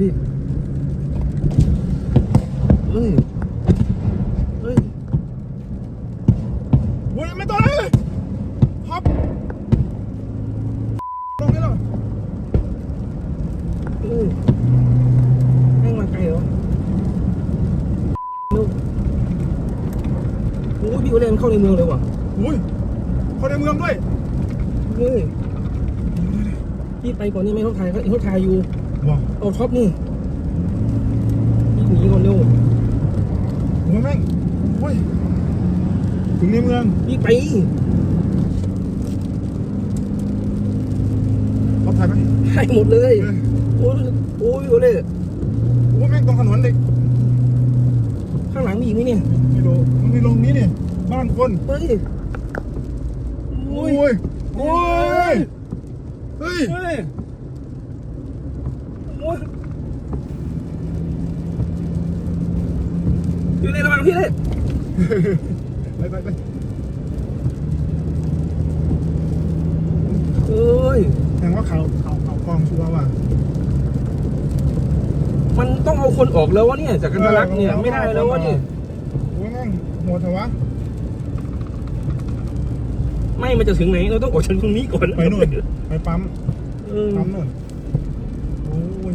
พี่เฮ้ยเฮ้ยโอ้ยไม่ต้องเลยฮับลงนี่หรอเฮ้ยแม่งมาไกลเหรอลูกโอ้ยพี่โอเล่นเข้าในเมืองเลยว่ะอุ้ยคนในเมืองด้วยเฮ้ยพี่ไปก่อนนี่ไหม่เขาถ่ายเขาเขาถ่ายอยู่ ว้าวเอาท็อปนี่พี่หนีก่อนเร็วโอ้ยแม่งโอ้ยถึงในเมืองพี่ไปเขาถ่ายไหมให้หมดเลยเออโอ้ยโอ้ยโอเล่โอ้ยแม่งตรงถนนเลยข้างหลังมีอีกไหมเนี่ยไม่รู้มันมีลงนี้นี่บ้านคนเฮ้ยโอ้โอ้ยยโอ้ยเฮ้ยเฮ้ยโอ้ย พี่เล่นระวังพี่เล่นไปไปไปเอ้ยแสดงว่าเขาเขาเขากองชัวร์ว่ะมันต้องเอาคนออกแล้ววะเนี่ย จากกันทะลักเนี่ยไม่ได้แล้ววะเนี่ยโอ้ยแม่งโหดเถอะวะ ไม่มันจะถึงไหนเราต้องออกจากตรงนี้ก่อนไปนู่นไปปั๊มเออปั๊มนู่นโอ้ย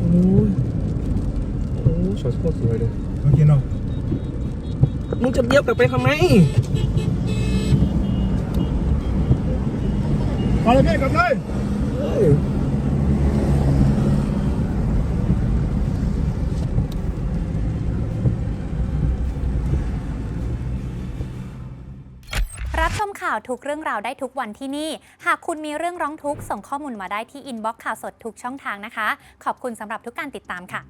โอ้ยโอ้ย ช็อตโคตรสวยเลยเมื่อกี้เนาะมึงจะเลี้ยวกลับไปทำไมมาเลยพี่กลับเลยเฮ้ยรับชมข่าวทุกเรื่องราวได้ทุกวันที่นี่ หากคุณมีเรื่องร้องทุกข์ส่งข้อมูลมาได้ที่อินบ็อกซ์ข่าวสดทุกช่องทางนะคะ ขอบคุณสำหรับทุกการติดตามค่ะ